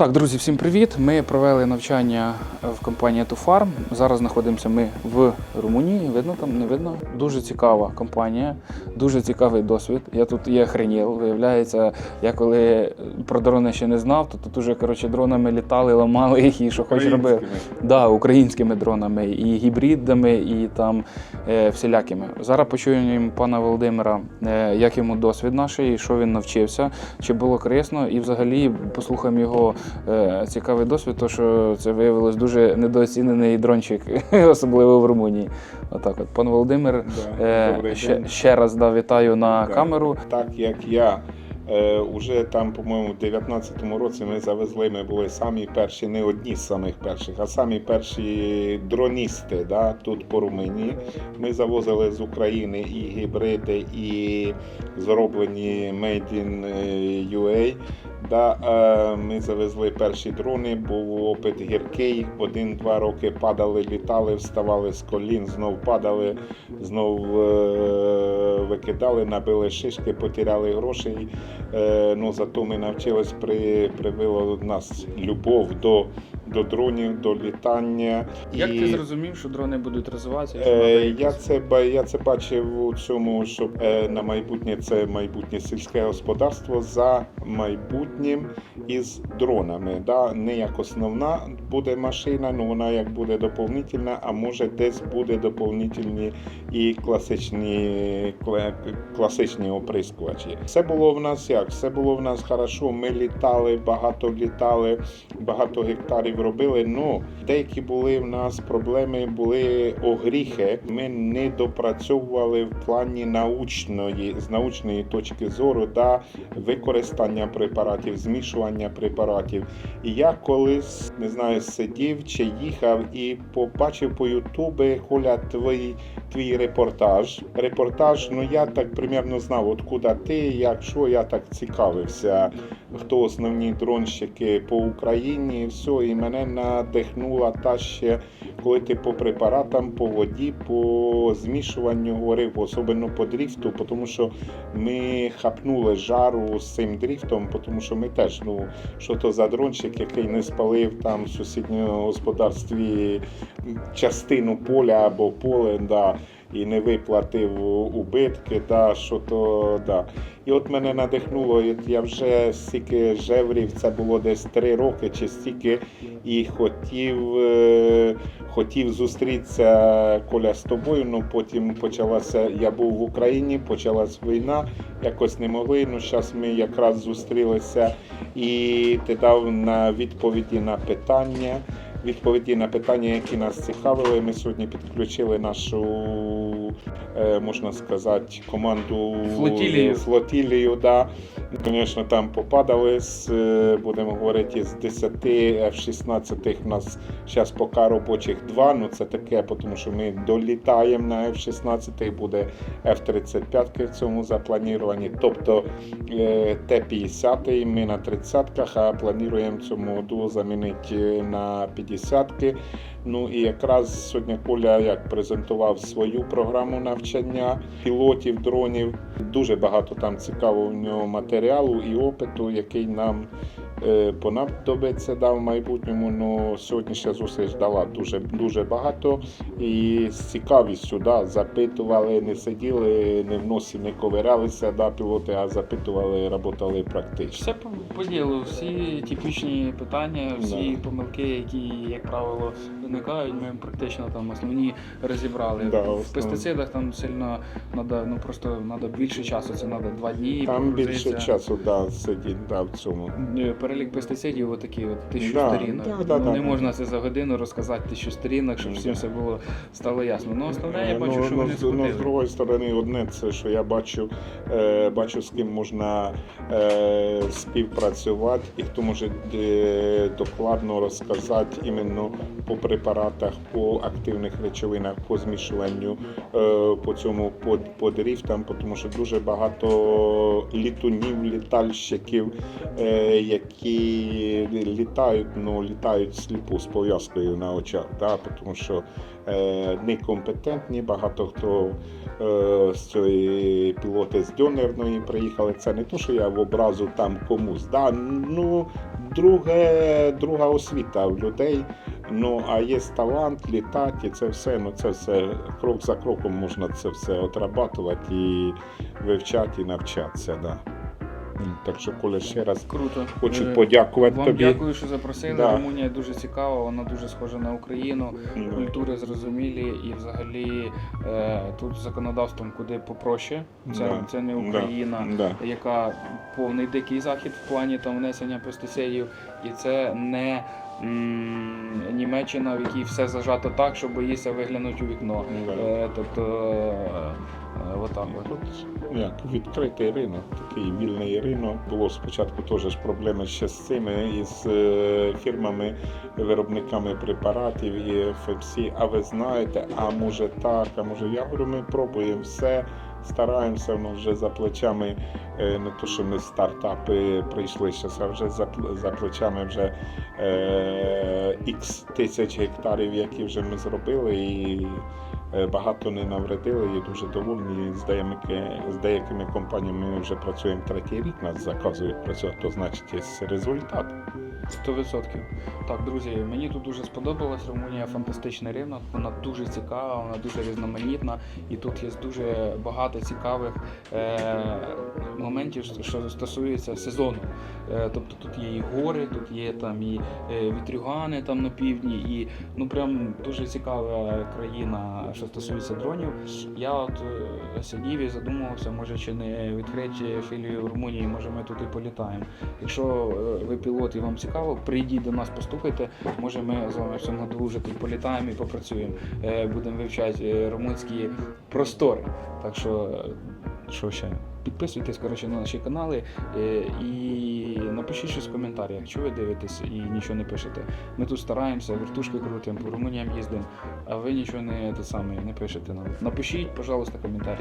Так, друзі, всім привіт. Ми провели навчання в компанії Туфарм. Зараз знаходимося ми в Румунії. Видно там, не видно. Дуже цікава компанія, дуже цікавий досвід. Я тут є хреніл. Виявляється, я коли про дрони ще не знав, то тут уже коротше дронами літали, ламали їх і що хоч робив. Українськими. Да, українськими дронами, і гібридами, і там е, всілякими. Зараз почуємо пана Володимира, е, як йому досвід наш, і що він навчився, чи було корисно, і взагалі послухаємо його цікавий досвід, то що це виявилось дуже недооцінений дрончик, особливо в Румунії. Отак, от пан Володимир. Да, Е, ще, ще раз да, вітаю на Да. камеру. Так як я е, уже там, по-моєму, в 19-му році ми завезли, ми були самі перші, не одні з самих перших, а самі перші дроністи да, тут по Румунії. Ми завозили з України і гібриди, і зроблені Made in е, UA. Да, е, ми завезли перші дрони, був опит гіркий. Один-два роки падали, літали, вставали з колін, знов падали, знов е, викидали, набили шишки, потіряли грошей. Е, ну, зато ми навчились, при, привело нас любов до, до дронів, до літання. Як І- ти зрозумів, що дрони будуть розвиватися? Е, Я це я це бачив у цьому, що е, на майбутнє це майбутнє сільське господарство за майбутнім із дронами. Да? Не як основна буде машина, ну вона як буде доповнительна, а може десь буде доповнительні і класичні класичні оприскувачі. Все було в нас як? Все було в нас хорошо. Ми літали, багато літали, багато гектарів робили. Ну деякі були в нас проблеми, були огріхи. Ми не допрацьовували в плані научної з научної точки зору да використання препаратів, змішування препаратів. І я колись не знаю, сидів чи їхав і побачив по Ютубі Коля твій, твій репортаж. Репортаж, ну я так примерно знав, откуда ти, як що, я так цікавився, хто основні дронщики по Україні, і все, і мене надихнула та ще, коли ти по препаратам, по воді, по змішуванню говорив, особливо по дріфту, тому що ми хапнули жару з цим дріфтом, тому що ми теж, ну, що то за дронщик, який не спалив там в сусідньому господарстві частину поля або поле, да, і не виплатив убитки, да, що то, да. І от мене надихнуло, я вже стільки жеврів, це було десь три роки чи стільки, і хотів, е, хотів зустрітися Коля з тобою. Ну потім почалася. Я був в Україні, почалась війна, якось не могли. Ну зараз ми якраз зустрілися, і ти дав на відповіді на питання. Відповіді на питання, які нас цікавили. Ми сьогодні підключили нашу, можна сказати, команду Флотілію. флотілію да. Звісно, там попадали з, е, будемо говорити, з 10 F-16 у нас зараз поки робочих два. Ну це таке, тому що ми долітаємо на F-16, буде F-35 в цьому запланіровані. Тобто е, Т-50 ми на 30-ках, а плануємо цьому году замінити на 50-ки. Ну і якраз сьогодні Коля як презентував свою програму навчання пілотів дронів. Дуже багато там цікавого в нього матеріалу і опиту, який нам е, понадобиться да, в майбутньому. Ну, сьогоднішня зустріч дала дуже, дуже багато і з цікавістю да, запитували, не сиділи, не в носі не ковирялися да, пілоти, а запитували, працювали практично. Все по, ділу, всі типічні питання, всі помилки, які, як правило, виникають, ми практично там основні розібрали. Да, в пестицидах там сильно надо, ну просто надо більше часу, це треба два дні. Там більше часу да, сидіть да, в цьому. Е, Перелік пестицидів отакий, от тисячу Да, сторінок. да, ну, да, да. не можна це за годину розказати тисячу сторінок, щоб всім все було стало ясно. Ну основне я бачу, ну, що ну, вони з- ну, з другої сторони, одне це, що я бачу, е, бачу, з ким можна е, співпрацювати і хто може е, докладно розказати іменно по препаратах, по активних речовинах, по змішуванню, е, по цьому по, по дріфтам, тому що дуже багато літунів, літальщиків, е, які літають, ну літають сліпу з пов'язкою на очах, да, тому що е, некомпетентні, багато хто з цієї пілоти з дьонерної приїхали. Це не то, що я в образу там комусь. Да? Ну, друге, друга освіта в людей. Ну, а є талант, літати, і це все, ну це все крок за кроком можна це все отрабатувати і вивчати і навчатися. Да. Так що, Коля, ще раз Круто. хочу Е, подякувати Вам тобі. дякую, що запросили. Да. Румунія дуже цікава, вона дуже схожа на Україну. Ну, Культури зрозумілі і взагалі е, тут законодавством куди попроще. Це, Да. це не Україна, Да. яка повний дикий захід в плані там внесення пестицидів, і це не Німеччина, в якій все зажато так, що боїшся виглянути у вікно. Е, тобто е, е, отак. Тут як відкритий ринок, такий вільний ринок. Було спочатку теж проблеми ще з цими із фірмами, виробниками препаратів і ФМС. А ви знаєте, а може так, а може я говорю, ми пробуємо все. Стараємося, ну вже за плечами, е, не то, що ми стартапи прийшли а вже за, за плечами вже е, ікс тисяч гектарів, які вже ми зробили, і е, багато не навредили, і дуже довольні. З деякими, з деякими компаніями ми вже працюємо третій рік, нас заказують працювати, то значить є результат. 100%. Так, друзі, мені тут дуже сподобалось. Румунія фантастичний ринок, вона дуже цікава, вона дуже різноманітна, і тут є дуже багато цікавих е- моментів, що стосується сезону. Е, тобто тут є і гори, тут є там і е, вітрюгани там на півдні, і ну прям дуже цікава країна, що стосується дронів. Я от е, сидів і задумувався, може чи не відкрити філію Румунії, може ми тут і політаємо. Якщо е, ви пілот і вам цікаво, прийдіть до нас, постукайте. Може, ми з вами в цьому політаємо і попрацюємо. Е, Будемо вивчати е, румунські простори. Так що, е, що ще? Підписуйтесь коротше, на наші канали і напишіть щось в коментарях, що ви дивитесь і нічого не пишете. Ми тут стараємося, вертушки крутимо, по Румуніям їздимо, а ви нічого не те саме не пишете нам. Напишіть, пожалуйста, коментарі.